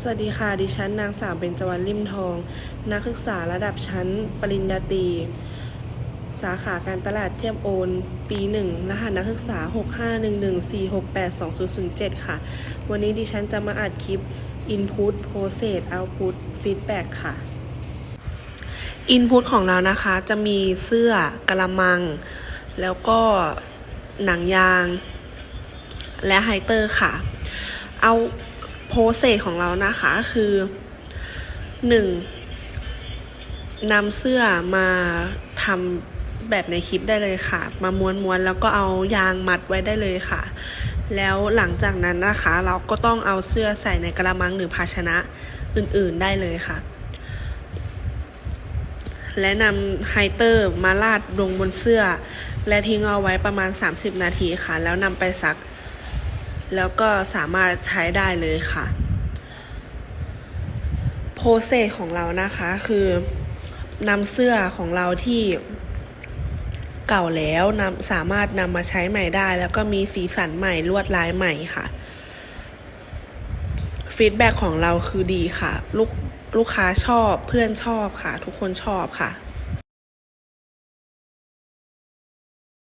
สวัสดีค่ะ ดิฉันนางสาวเบญจวรรณริมทอง นักศึกษาระดับชั้นปริญญาตรีสาขาการตลาดเทียบโอน ปีหนึ่งรหัสนักศึกษา 651146820007 ค่ะ วันนี้ดิฉันจะมาอัดคลิป Input Process Output Feedback ค่ะ Input ของเรานะคะจะมีเสื้อกระมัง แล้วก็หนังยาง และไฮเตอร์ค่ะ เอา โปรเซสของเรานะคะคือหนึ่งนำเสื้อมาทำแบบในคลิปได้เลยค่ะ มาม้วนๆแล้วก็เอายางมัดไว้ได้เลยค่ะ แล้วหลังจากนั้นนะคะ เราก็ต้องเอาเสื้อใส่ในกระมังหรือภาชนะอื่นๆได้เลยค่ะ และนำไฮเตอร์มาลาดลงบนเสื้อ และทิ้งเอาไว้ประมาณ 30 นาทีค่ะ แล้วนำไปซัก แล้วก็สามารถใช้ได้เลยค่ะโปรเซสของเรานะคะคือนำเสื้อของเราที่เก่าแล้วนำสามารถนำมาใช้ใหม่ได้ แล้วก็มีสีสันใหม่ลวดลายใหม่ค่ะฟีดแบ็ของเราคือดีค่ะ ลูกลูกค้าชอบเพื่อนชอบค่ะ ทุกคนชอบค่ะ